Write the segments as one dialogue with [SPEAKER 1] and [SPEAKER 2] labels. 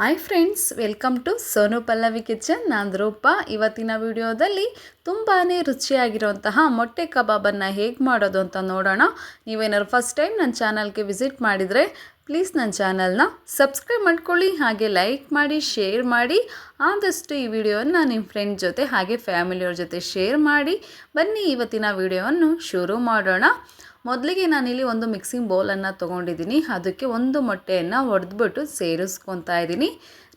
[SPEAKER 1] Hi friends welcome to Sonu Pallavi kitchen ನಾನು ರೂಪ. ಇವತ್ತಿನ ವಿಡಿಯೋದಲ್ಲಿ ತುಂಬಾ ರುಚಿಯಾಗಿರುವಂತಹ ಮೊಟ್ಟೆ ಕಬಾಬನ್ನು ಹೇಗೆ ಮಾಡೋದು ಅಂತ ನೋಡೋಣ. ನೀವೇನಾದ್ರು ಫಸ್ಟ್ ಟೈಮ್ ನನ್ನ ಚಾನಲ್ಗೆ ವಿಸಿಟ್ ಮಾಡಿದರೆ ಪ್ಲೀಸ್ ನನ್ನ ಚಾನಲ್ನ ಸಬ್ಸ್ಕ್ರೈಬ್ ಮಾಡ್ಕೊಳ್ಳಿ, ಹಾಗೆ ಲೈಕ್ ಮಾಡಿ ಶೇರ್ ಮಾಡಿ. ಆದಷ್ಟು ಈ ವಿಡಿಯೋವನ್ನು ನಿಮ್ಮ ಫ್ರೆಂಡ್ ಜೊತೆ ಹಾಗೆ ಫ್ಯಾಮಿಲಿಯವ್ರ ಜೊತೆ ಶೇರ್ ಮಾಡಿ. ಬನ್ನಿ, ಇವತ್ತಿನ ವಿಡಿಯೋವನ್ನು ಶುರು ಮಾಡೋಣ. ಮೊದಲಿಗೆ ನಾನಿಲ್ಲಿ ಒಂದು ಮಿಕ್ಸಿಂಗ್ ಬೌಲನ್ನು ತೊಗೊಂಡಿದ್ದೀನಿ. ಅದಕ್ಕೆ ಒಂದು ಮೊಟ್ಟೆಯನ್ನು ಒಡೆದ್ಬಿಟ್ಟು ಸೇರಿಸ್ಕೊತಾ ಇದ್ದೀನಿ.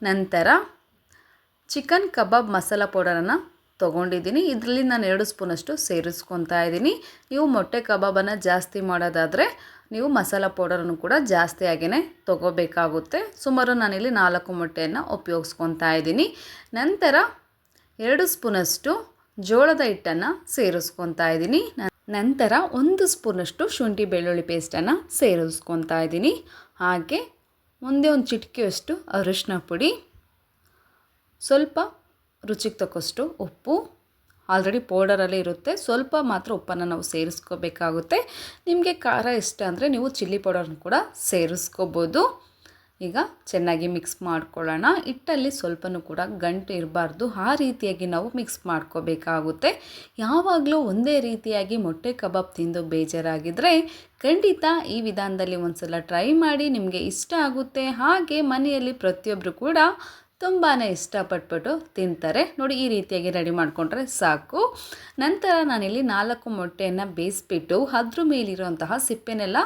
[SPEAKER 1] ನಂತರ ಚಿಕನ್ ಕಬಾಬ್ ಮಸಾಲ ಪೌಡರನ್ನು ತೊಗೊಂಡಿದ್ದೀನಿ. ಇದರಲ್ಲಿ ನಾನು ಎರಡು ಸ್ಪೂನಷ್ಟು ಸೇರಿಸ್ಕೊತಾ ಇದ್ದೀನಿ. ನೀವು ಮೊಟ್ಟೆ ಕಬಾಬನ್ನು ಜಾಸ್ತಿ ಮಾಡೋದಾದರೆ ನೀವು ಮಸಾಲ ಪೌಡರನ್ನು ಕೂಡ ಜಾಸ್ತಿ ಆಗಿಯೇ ತೊಗೋಬೇಕಾಗುತ್ತೆ. ಸುಮಾರು ನಾನಿಲ್ಲಿ ನಾಲ್ಕು ಮೊಟ್ಟೆಯನ್ನು ಉಪಯೋಗಿಸ್ಕೊತಾ ಇದ್ದೀನಿ. ನಂತರ ಎರಡು ಸ್ಪೂನಷ್ಟು ಜೋಳದ ಹಿಟ್ಟನ್ನು ಸೇರಿಸ್ಕೊತಾ ಇದ್ದೀನಿ. ನಂತರ ಒಂದು ಸ್ಪೂನಷ್ಟು ಶುಂಠಿ ಬೆಳ್ಳುಳ್ಳಿ ಪೇಸ್ಟನ್ನು ಸೇರಿಸ್ಕೊತಾ ಇದ್ದೀನಿ. ಹಾಗೆ ಒಂದೇ ಒಂದು ಚಿಟಿಕೆಯಷ್ಟು ಅರಿಶಿನ ಪುಡಿ, ಸ್ವಲ್ಪ ರುಚಿಗೆ ತಕ್ಕಷ್ಟು ಉಪ್ಪು. ಆಲ್ರೆಡಿ ಪೌಡರಲ್ಲಿ ಇರುತ್ತೆ, ಸ್ವಲ್ಪ ಮಾತ್ರ ಉಪ್ಪನ್ನು ನಾವು ಸೇರಿಸ್ಕೋಬೇಕಾಗುತ್ತೆ. ನಿಮಗೆ ಖಾರ ಇಷ್ಟ ಅಂದರೆ ನೀವು ಚಿಲ್ಲಿ ಪೌಡರ್ನ ಕೂಡ ಸೇರಿಸ್ಕೋಬೋದು. ಈಗ ಚೆನ್ನಾಗಿ ಮಿಕ್ಸ್ ಮಾಡ್ಕೊಳ್ಳೋಣ. ಹಿಟ್ಟಲ್ಲಿ ಸ್ವಲ್ಪನೂ ಕೂಡ ಗಂಟು ಇರಬಾರ್ದು. ಆ ರೀತಿಯಾಗಿ ನಾವು ಮಿಕ್ಸ್ ಮಾಡ್ಕೋಬೇಕಾಗುತ್ತೆ. ಯಾವಾಗಲೂ ಒಂದೇ ರೀತಿಯಾಗಿ ಮೊಟ್ಟೆ ಕಬಾಬ್ ತಿಂದು ಬೇಜಾರಾಗಿದ್ದರೆ ಖಂಡಿತ ಈ ವಿಧಾನದಲ್ಲಿ ಒಂದು ಸಲ ಟ್ರೈ ಮಾಡಿ ನಿಮಗೆ ಇಷ್ಟ ಆಗುತ್ತೆ. ಹಾಗೆ ಮನೆಯಲ್ಲಿ ಪ್ರತಿಯೊಬ್ಬರು ಕೂಡ ತುಂಬಾ ಇಷ್ಟಪಟ್ಬಿಟ್ಟು ತಿಂತಾರೆ. ನೋಡಿ ಈ ರೀತಿಯಾಗಿ ರೆಡಿ ಮಾಡಿಕೊಂಡ್ರೆ ಸಾಕು. ನಂತರ ನಾನಿಲ್ಲಿ ನಾಲ್ಕು ಮೊಟ್ಟೆಯನ್ನು ಬೇಯಿಸ್ಬಿಟ್ಟು ಅದ್ರ ಮೇಲಿರುವಂತಹ ಸಿಪ್ಪೆನೆಲ್ಲ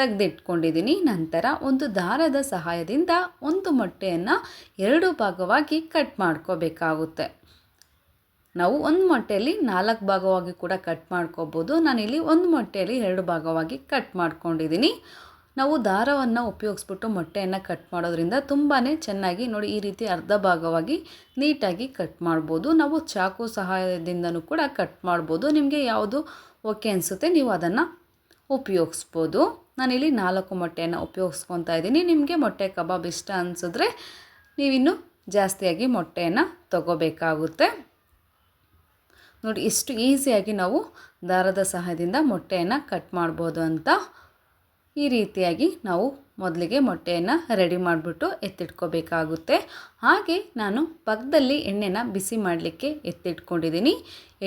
[SPEAKER 1] ತೆಗೆದಿಟ್ಕೊಂಡಿದ್ದೀನಿ. ನಂತರ ಒಂದು ದಾರದ ಸಹಾಯದಿಂದ ಒಂದು ಮೊಟ್ಟೆಯನ್ನು ಎರಡು ಭಾಗವಾಗಿ ಕಟ್ ಮಾಡ್ಕೋಬೇಕಾಗುತ್ತೆ. ನಾವು ಒಂದು ಮೊಟ್ಟೆಯಲ್ಲಿ ನಾಲ್ಕು ಭಾಗವಾಗಿ ಕೂಡ ಕಟ್ ಮಾಡ್ಕೋಬೋದು. ನಾನಿಲ್ಲಿ ಒಂದು ಮೊಟ್ಟೆಯಲ್ಲಿ ಎರಡು ಭಾಗವಾಗಿ ಕಟ್ ಮಾಡ್ಕೊಂಡಿದ್ದೀನಿ. ನಾವು ದಾರವನ್ನು ಉಪಯೋಗಿಸ್ಬಿಟ್ಟು ಮೊಟ್ಟೆಯನ್ನು ಕಟ್ ಮಾಡೋದ್ರಿಂದ ತುಂಬಾ ಚೆನ್ನಾಗಿ ನೋಡಿ ಈ ರೀತಿ ಅರ್ಧ ಭಾಗವಾಗಿ ನೀಟಾಗಿ ಕಟ್ ಮಾಡ್ಬೋದು. ನಾವು ಚಾಕು ಸಹಾಯದಿಂದನೂ ಕೂಡ ಕಟ್ ಮಾಡ್ಬೋದು. ನಿಮಗೆ ಯಾವುದು ಓಕೆ ಅನಿಸುತ್ತೆ ನೀವು ಅದನ್ನು ಉಪಯೋಗಿಸ್ಬೋದು. ನಾನಿಲ್ಲಿ ನಾಲ್ಕು ಮೊಟ್ಟೆಯನ್ನು ಉಪಯೋಗಿಸ್ಕೊತಾ ಇದ್ದೀನಿ. ನಿಮಗೆ ಮೊಟ್ಟೆ ಕಬಾಬ್ ಇಷ್ಟ ಅನಿಸಿದ್ರೆ ನೀವಿನ್ನೂ ಜಾಸ್ತಿಯಾಗಿ ಮೊಟ್ಟೆಯನ್ನು ತಗೋಬೇಕಾಗುತ್ತೆ. ನೋಡಿ, ಇಷ್ಟು ಈಸಿಯಾಗಿ ನಾವು ದಾರದ ಸಹಾಯದಿಂದ ಮೊಟ್ಟೆಯನ್ನು ಕಟ್ ಮಾಡ್ಬೋದು ಅಂತ ಈ ರೀತಿಯಾಗಿ ನಾವು ಮೊದಲಿಗೆ ಮೊಟ್ಟೆಯನ್ನು ರೆಡಿ ಮಾಡಿಬಿಟ್ಟು ಎತ್ತಿಟ್ಕೋಬೇಕಾಗುತ್ತೆ. ಹಾಗೆ ನಾನು ಪಕ್ಕದಲ್ಲಿ ಎಣ್ಣೆನ ಬಿಸಿ ಮಾಡಲಿಕ್ಕೆ ಎತ್ತಿಟ್ಕೊಂಡಿದ್ದೀನಿ.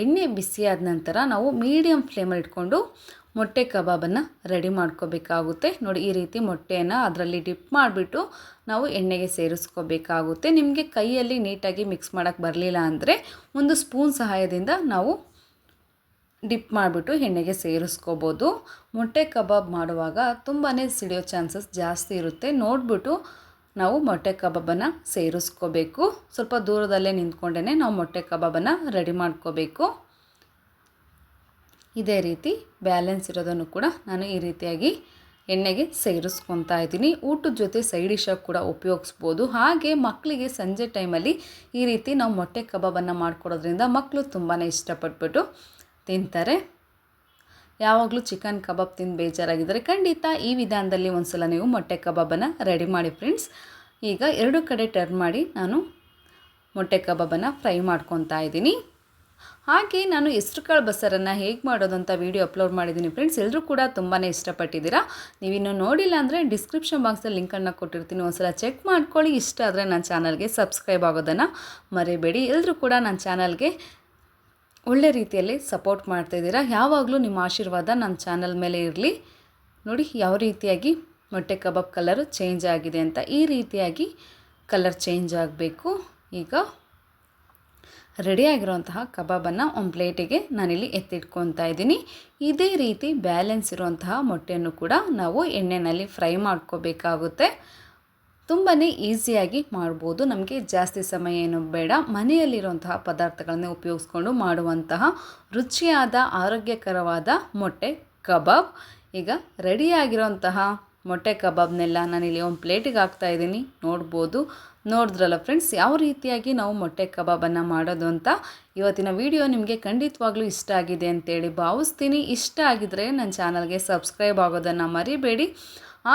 [SPEAKER 1] ಎಣ್ಣೆ ಬಿಸಿಯಾದ ನಂತರ ನಾವು ಮೀಡಿಯಮ್ ಫ್ಲೇಮಲ್ಲಿ ಇಟ್ಕೊಂಡು ಮೊಟ್ಟೆ ಕಬಾಬನ್ನು ರೆಡಿ ಮಾಡ್ಕೋಬೇಕಾಗುತ್ತೆ. ನೋಡಿ, ಈ ರೀತಿ ಮೊಟ್ಟೆಯನ್ನು ಅದರಲ್ಲಿ ಡಿಪ್ ಮಾಡಿಬಿಟ್ಟು ನಾವು ಎಣ್ಣೆಗೆ ಸೇರಿಸ್ಕೋಬೇಕಾಗುತ್ತೆ. ನಿಮಗೆ ಕೈಯಲ್ಲಿ ನೀಟಾಗಿ ಮಿಕ್ಸ್ ಮಾಡೋಕ್ಕೆ ಬರಲಿಲ್ಲ ಅಂದರೆ ಒಂದು ಸ್ಪೂನ್ ಸಹಾಯದಿಂದ ನಾವು ಡಿಪ್ ಮಾಡಿಬಿಟ್ಟು ಎಣ್ಣೆಗೆ ಸೇರಿಸ್ಕೋಬೋದು. ಮೊಟ್ಟೆ ಕಬಾಬ್ ಮಾಡುವಾಗ ತುಂಬಾ ಸಿಡಿಯೋ ಚಾನ್ಸಸ್ ಜಾಸ್ತಿ ಇರುತ್ತೆ. ನೋಡಿಬಿಟ್ಟು ನಾವು ಮೊಟ್ಟೆ ಕಬಾಬನ್ನು ಸೇರಿಸ್ಕೋಬೇಕು. ಸ್ವಲ್ಪ ದೂರದಲ್ಲೇ ನಿಂತ್ಕೊಂಡೇ ನಾವು ಮೊಟ್ಟೆ ಕಬಾಬನ್ನು ರೆಡಿ ಮಾಡ್ಕೋಬೇಕು. ಇದೇ ರೀತಿ ಬ್ಯಾಲೆನ್ಸ್ ಇರೋದನ್ನು ಕೂಡ ನಾನು ಈ ರೀತಿಯಾಗಿ ಎಣ್ಣೆಗೆ ಸೇರಿಸ್ಕೊತಾ ಇದ್ದೀನಿ. ಊಟದ ಜೊತೆ ಸೈಡ್ ಕೂಡ ಉಪಯೋಗಿಸ್ಬೋದು. ಹಾಗೆ ಮಕ್ಕಳಿಗೆ ಸಂಜೆ ಟೈಮಲ್ಲಿ ಈ ರೀತಿ ನಾವು ಮೊಟ್ಟೆ ಕಬಾಬನ್ನು ಮಾಡಿಕೊಡೋದ್ರಿಂದ ಮಕ್ಕಳು ತುಂಬಾ ಇಷ್ಟಪಟ್ಬಿಟ್ಟು ತಿಂತಾರೆ. ಯಾವಾಗಲೂ ಚಿಕನ್ ಕಬಾಬ್ ತಿಂದು ಬೇಜಾರಾಗಿದ್ದರೆ ಖಂಡಿತ ಈ ವಿಧಾನದಲ್ಲಿ ಒಂದು ಸಲ ನೀವು ಮೊಟ್ಟೆ ಕಬಾಬನ್ನು ರೆಡಿ ಮಾಡಿ ಫ್ರೆಂಡ್ಸ್. ಈಗ ಎರಡು ಕಡೆ ಟರ್ನ್ ಮಾಡಿ ನಾನು ಮೊಟ್ಟೆ ಕಬಾಬನ್ನು ಫ್ರೈ ಮಾಡ್ಕೊತಾ ಇದ್ದೀನಿ. ಹಾಗೆ ನಾನು ಹೆಸ್ರುಕಾಳು ಬಸ್ಸಾರನ್ನು ಹೇಗೆ ಮಾಡೋದು ಅಂತ ವೀಡಿಯೋ ಅಪ್ಲೋಡ್ ಮಾಡಿದ್ದೀನಿ ಫ್ರೆಂಡ್ಸ್ ಎಲ್ಲರೂ ಕೂಡ ತುಂಬಾ ಇಷ್ಟಪಟ್ಟಿದ್ದೀರಾ? ನೀವಿನ್ನು ನೋಡಿಲ್ಲ ಅಂದರೆ ಡಿಸ್ಕ್ರಿಪ್ಷನ್ ಬಾಕ್ಸಲ್ಲಿ ಲಿಂಕನ್ನು ಕೊಟ್ಟಿರ್ತೀನಿ. ಒಂದ್ಸಲ ಚೆಕ್ ಮಾಡ್ಕೊಳ್ಳಿ. ಇಷ್ಟ ಆದರೆ ನನ್ನ ಚಾನಲ್ಗೆ ಸಬ್ಸ್ಕ್ರೈಬ್ ಆಗೋದನ್ನು ಮರಿಬೇಡಿ. ಎಲ್ಲರೂ ಕೂಡ ನನ್ನ ಚಾನಲ್ಗೆ ಒಳ್ಳೆ ರೀತಿಯಲ್ಲಿ ಸಪೋರ್ಟ್ ಮಾಡ್ತಾಯಿದ್ದೀರಾ ಯಾವಾಗಲೂ ನಿಮ್ಮ ಆಶೀರ್ವಾದ ನನ್ನ ಚಾನಲ್ ಮೇಲೆ ಇರಲಿ. ನೋಡಿ ಯಾವ ರೀತಿಯಾಗಿ ಮೊಟ್ಟೆ ಕಬಾಬ್ ಕಲರು ಚೇಂಜ್ ಆಗಿದೆ ಅಂತ. ಈ ರೀತಿಯಾಗಿ ಕಲರ್ ಚೇಂಜ್ ಆಗಬೇಕು. ಈಗ ರೆಡಿಯಾಗಿರುವಂತಹ ಕಬಾಬನ್ನು ಒಂದು ಪ್ಲೇಟಿಗೆ ನಾನಿಲ್ಲಿ ಎತ್ತಿಟ್ಕೊತಾ ಇದ್ದೀನಿ. ಇದೇ ರೀತಿ ಬ್ಯಾಲೆನ್ಸ್ ಇರುವಂತಹ ಮೊಟ್ಟೆಯನ್ನು ಕೂಡ ನಾವು ಎಣ್ಣೆಯಲ್ಲಿ ಫ್ರೈ ಮಾಡ್ಕೋಬೇಕಾಗುತ್ತೆ. ತುಂಬಾ ಈಸಿಯಾಗಿ ಮಾಡ್ಬೋದು. ನಮಗೆ ಜಾಸ್ತಿ ಸಮಯ ಏನು ಬೇಡ. ಮನೆಯಲ್ಲಿರುವಂತಹ ಪದಾರ್ಥಗಳನ್ನೇ ಉಪಯೋಗಿಸ್ಕೊಂಡು ಮಾಡುವಂತಹ ರುಚಿಯಾದ, ಆರೋಗ್ಯಕರವಾದ ಮೊಟ್ಟೆ ಕಬಾಬ್. ಈಗ ರೆಡಿಯಾಗಿರೋಂತಹ ಮೊಟ್ಟೆ ಕಬಾಬ್ನೆಲ್ಲ ನಾನಿಲ್ಲಿ ಒಂದು ಪ್ಲೇಟಿಗೆ ಹಾಕ್ತಾಯಿದ್ದೀನಿ ನೋಡ್ಬೋದು. ನೋಡಿದ್ರಲ್ಲ ಫ್ರೆಂಡ್ಸ್, ಯಾವ ರೀತಿಯಾಗಿ ನಾವು ಮೊಟ್ಟೆ ಕಬಾಬನ್ನು ಮಾಡೋದು ಅಂತ ಇವತ್ತಿನ ವಿಡಿಯೋ ನಿಮಗೆ ಖಂಡಿತವಾಗ್ಲೂ ಇಷ್ಟ ಆಗಿದೆ ಅಂತೇಳಿ ಭಾವಿಸ್ತೀನಿ. ಇಷ್ಟ ಆಗಿದ್ರೆ ನನ್ನ ಚಾನಲ್ಗೆ ಸಬ್ಸ್ಕ್ರೈಬ್ ಆಗೋದನ್ನು ಮರಿಬೇಡಿ.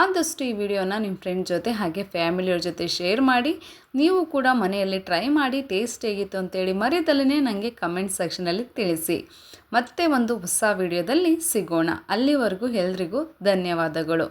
[SPEAKER 1] ಆದಷ್ಟು ಈ ವಿಡಿಯೋನ ನಿಮ್ಮ ಫ್ರೆಂಡ್ ಜೊತೆ ಹಾಗೆ ಫ್ಯಾಮಿಲಿಯವ್ರ ಜೊತೆ ಶೇರ್ ಮಾಡಿ. ನೀವು ಕೂಡ ಮನೆಯಲ್ಲಿ ಟ್ರೈ ಮಾಡಿ, ಟೇಸ್ಟ್ ಹೇಗಿತ್ತು ಅಂತೇಳಿ ಮರೆಯದಲ್ಲೇ ನನಗೆ ಕಮೆಂಟ್ ಸೆಕ್ಷನಲ್ಲಿ ತಿಳಿಸಿ. ಮತ್ತೆ ಒಂದು ಹೊಸ ವಿಡಿಯೋದಲ್ಲಿ ಸಿಗೋಣ. ಅಲ್ಲಿವರೆಗೂ ಎಲ್ರಿಗೂ ಧನ್ಯವಾದಗಳು.